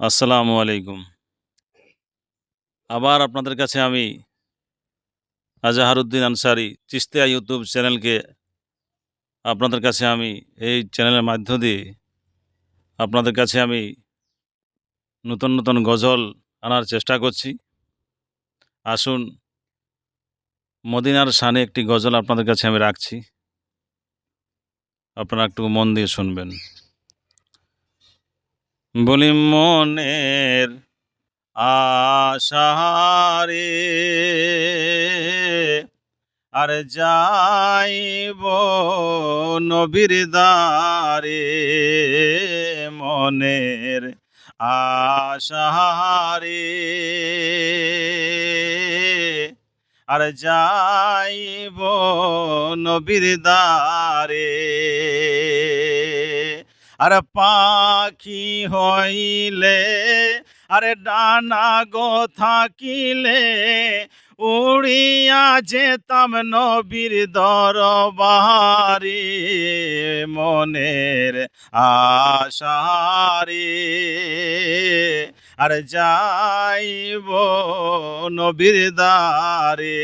আসসালামু আলাইকুম। আবার আপনাদের কাছে আমি আজাহারুদ্দিন আনসারি চিস্তিয়া ইউটিউব চ্যানেলকে আপনাদের কাছে আমি এই চ্যানেলের মাধ্য দিয়ে আপনাদের কাছে আমি নতুন নতুন গজল আনার চেষ্টা করছি। আসুন, মদিনার শানে একটি গজল আপনাদের কাছে আমি রাখছি। আপনারা একটু মন দিয়ে শুনবেন। বলি মনের আশারে আর যাইব নবীর দ্বারে মনের আশারে আর যাইব নবীর দ্বারে আর পাখি হইলে, আরে ডানা গো থাকিলে, উড়িয়া যেতাম নবীর দরবারে মনের আশারে। আর যাইব নবীর দ্বারে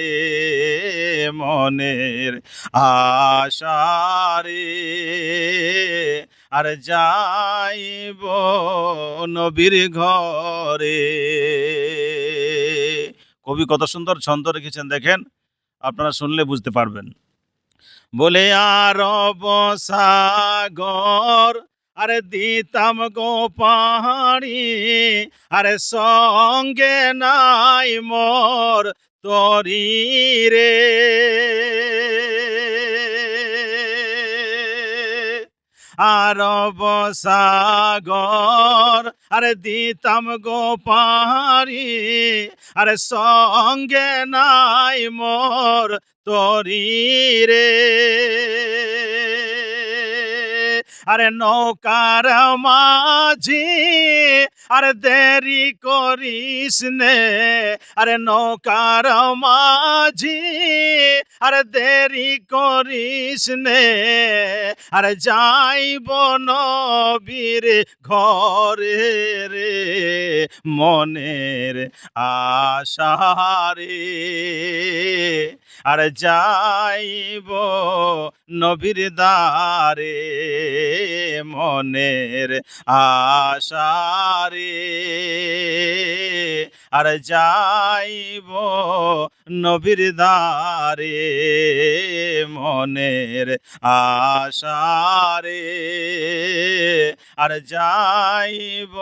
মনের আশারে। আর যাইব নবীর ঘরে। কবি কত সুন্দর ছন্দ রেখেছেন, দেখেন, আপনারা শুনলে বুঝতে পারবেন। বলে, আর সাগর, আরে দিতাম গো পাহাড়ি, আরে সঙ্গে নাই মোর তরি রে। আরব সাগর। আরে দিতাম গো পাহাড়ি আরে সঙ্গে নাই মোর তরি রে। আরে নৌকার মাঝি, আরে দেরি করিস নে। আরে নৌকার মাঝি, আরে দেরি করিস নে। আরে যাইব নবীর ঘরে রে, মনের আশারে আর যাইব নবীর দ্বারে মনের আশারে আর যাইব নবীর দ্বারে মনের আশারে আর যাইব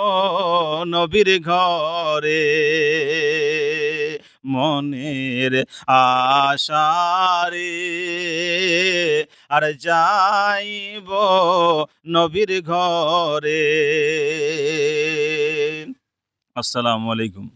নবীর ঘরে মনের আশারে। আর যাইব নবীর ঘরে। আসসালামু আলাইকুম।